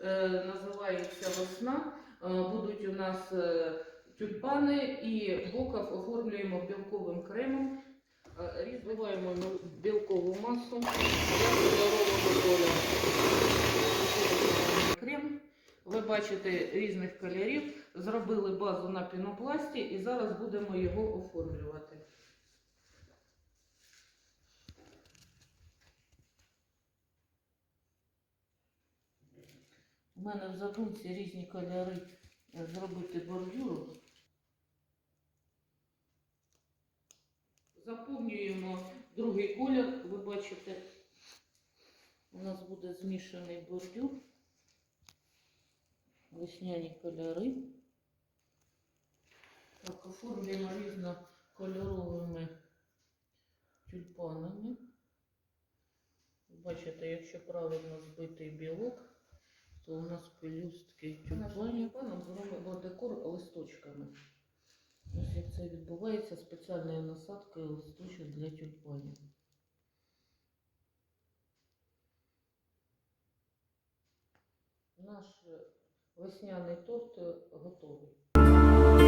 е, називається весна. Е, Будуть у нас е, тюльпани і боков оформлюємо білковим кремом. Розбиваємо білкову масу. Я кольорового кольору. Крем. Ви бачите різних кольорів. Зробили базу на пінопласті і зараз будемо його оформлювати. У мене в задумці різні кольори е, зробити бордюру. Заповнюємо другий колір. Ви бачите, у нас буде змішаний бордюр. Весняні кольори. Так, оформлюємо різнокольоровими тюльпанами. Бачите, якщо правильно збитий білок, то у нас пелюстки тюльпанів. Зробимо декор листочками. Ось як це відбувається спеціальною насадкою листочок для тюльпанів. Наш е, весняний торт е, готовий.